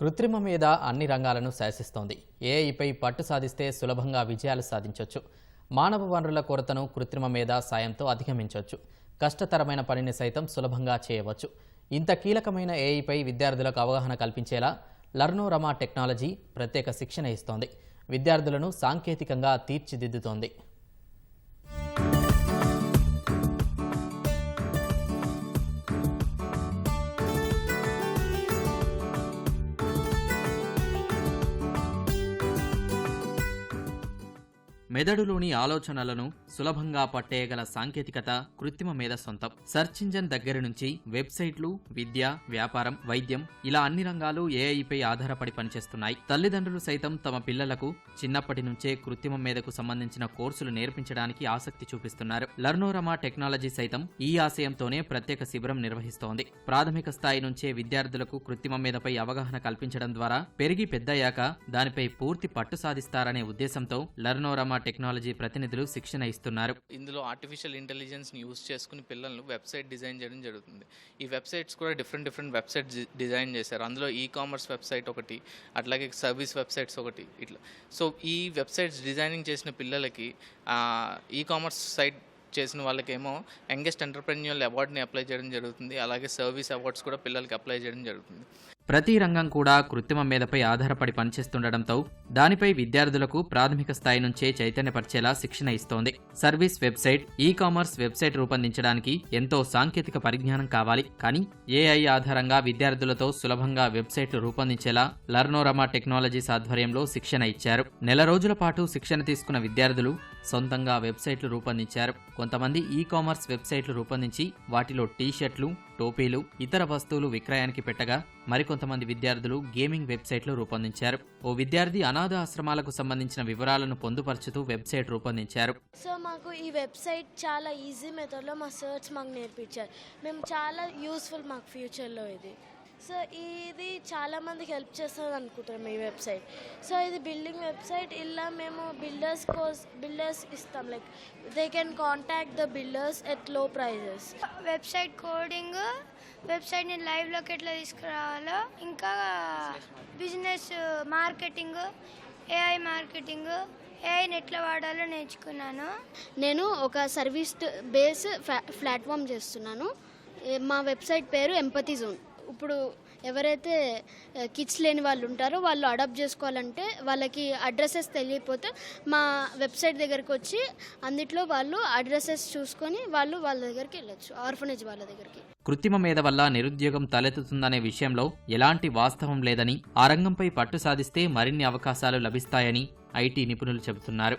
కృత్రిమ మీద అన్ని రంగాలను శాసిస్తోంది. ఏఐపై పట్టు సాధిస్తే సులభంగా విజయాలు సాధించవచ్చు మానవ వనరుల కొరతను కృత్రిమ మీద సాయంతో అధిగమించవచ్చు కష్టతరమైన పనిని సైతం సులభంగా చేయవచ్చు. ఇంత కీలకమైన ఏఐపై విద్యార్థులకు అవగాహన కల్పించేలా లర్నోరమా టెక్నాలజీ ప్రత్యేక శిక్షణ ఇస్తోంది. విద్యార్థులను సాంకేతికంగా తీర్చిదిద్దుతోంది. మెదడులోని ఆలోచనలను సులభంగా పట్టేయగల సాంకేతికత కృత్రిమ మేధ సొంతం. సెర్చ్ ఇంజన్ దగ్గర నుంచి వెబ్సైట్లు విద్య వ్యాపారం వైద్యం ఇలా అన్ని రంగాలు ఏఐపై ఆధారపడి పనిచేస్తున్నాయి. తల్లిదండ్రులు సైతం తమ పిల్లలకు చిన్నప్పటి నుంచే కృత్రిమ మేధకు సంబంధించిన కోర్సులు నేర్పించడానికి ఆసక్తి చూపిస్తున్నారు. లర్నోరమా టెక్నాలజీ సైతం ఈ ఆశయంతోనే ప్రత్యేక శిబిరం నిర్వహిస్తోంది. ప్రాథమిక స్థాయి నుంచే విద్యార్థులకు కృత్రిమ మేధపై అవగాహన కల్పించడం ద్వారా పెరిగి పెద్దయ్యాక దానిపై పూర్తి పట్టు సాధిస్తారనే ఉద్దేశంతో లర్నోరమా టెక్నాలజీ ప్రతినిధులు శిక్షణ ఇస్తున్నారు. ఇందులో ఆర్టిఫిషియల్ ఇంటెలిజెన్స్ని యూస్ చేసుకుని పిల్లలను వెబ్సైట్ డిజైన్ చేయడం జరుగుతుంది. ఈ వెబ్సైట్స్ కూడా డిఫరెంట్ డిఫరెంట్ వెబ్సైట్స్ డిజైన్ చేశారు. అందులో ఈ కామర్స్ వెబ్సైట్ ఒకటి అట్లాగే సర్వీస్ వెబ్సైట్స్ ఒకటి ఇట్లా. సో ఈ వెబ్సైట్స్ డిజైనింగ్ చేసిన పిల్లలకి ఈ కామర్స్ సైట్ చేసిన వాళ్ళకేమో యంగెస్ట్ ఎంటర్ప్రెన్యూర్ అవార్డ్ని అప్లై చేయడం జరుగుతుంది. అలాగే సర్వీస్ అవార్డ్స్ కూడా పిల్లలకి అప్లై చేయడం జరుగుతుంది. ప్రతి రంగం కూడా కృత్రిమ మేధపై ఆధారపడి పనిచేస్తుండటంతో దానిపై విద్యార్థులకు ప్రాథమిక స్థాయి నుంచే చైతన్యపరిచేలా శిక్షణ ఇస్తోంది. Service website e commerce website రూపొందించడానికి ఎంతో సాంకేతిక పరిజ్ఞానం కావాలి. కానీ ఏఐ ఆధారంగా విద్యార్థులతో సులభంగా వెబ్సైట్లు రూపొందించేలా లర్నోరమా టెక్నాలజీస్ ఆధ్వర్యంలో శిక్షణ ఇచ్చారు. నెల రోజుల పాటు శిక్షణ తీసుకున్న విద్యార్థులు సొంతంగా వెబ్సైట్లు రూపొందించారు. కొంతమంది ఈ కామర్స్ వెబ్సైట్లు రూపొందించి వాటిలో టీ షర్ట్లు టోపీలు ఇతర వస్తువులు విక్రయానికి పెట్టగా మరికొంతమంది విద్యార్థులు గేమింగ్ వెబ్సైట్లు రూపొందించారు. ఓ విద్యార్థి అనాథ ఆశ్రమాలకు సంబంధించిన వివరాలను పొందుపరుచుతూ వెబ్సైట్ రూపొందించారు. సో మాకు ఈ వెబ్సైట్ చాలా ఈజీ మెథడ్లో మా సర్చ్ మాకు నేర్పించారు. మేము చాలా యూస్ఫుల్ మాకు ఫ్యూచర్లో ఇది. సో ఇది చాలా మందికి హెల్ప్ చేస్తుంది అనుకుంటాం ఈ వెబ్సైట్ సో ఇది బిల్డింగ్ వెబ్సైట్ ఇలా మేము బిల్డర్స్ కోస్ బిల్డర్స్ ఇస్తాం. Like they can contact the builders ఎట్లో ప్రైజెస్ వెబ్సైట్ కోడింగ్ వెబ్సైట్ని లైవ్లోకి ఎట్లా తీసుకురావాలో ఇంకా బిజినెస్ మార్కెటింగ్ ఏఐ మార్కెటింగ్ ఏఐని ఎట్లా వాడాలో నేర్చుకున్నాను. నేను ఒక సర్వీస్ బేస్ ప్లాట్ఫామ్ చేస్తున్నాను. మా వెబ్సైట్ పేరు ఎంపతి జోన్ ఇప్పుడు ఎవరైతే కిడ్స్ లేని వాళ్ళు ఉంటారో వాళ్ళు అడాప్ట్ చేసుకోవాలంటే వాళ్ళకి అడ్రసెస్ తెలియకపోతే మా వెబ్సైట్ దగ్గరికి వచ్చి అందుట్లో వాళ్ళు అడ్రసెస్ చూసుకొని వాళ్ళు వాళ్ళ దగ్గరికి వెళ్ళొచ్చు ఆర్ఫనేజ్ వాళ్ళ దగ్గరికి. కృత్రిమ మీద వల్ల నిరుద్యోగం తలెత్తుతుందనే విషయంలో ఎలాంటి వాస్తవం లేదని ఆ రంగంపై పట్టు సాధిస్తే మరిన్ని అవకాశాలు లభిస్తాయని ఐటీ నిపుణులు చెబుతున్నారు.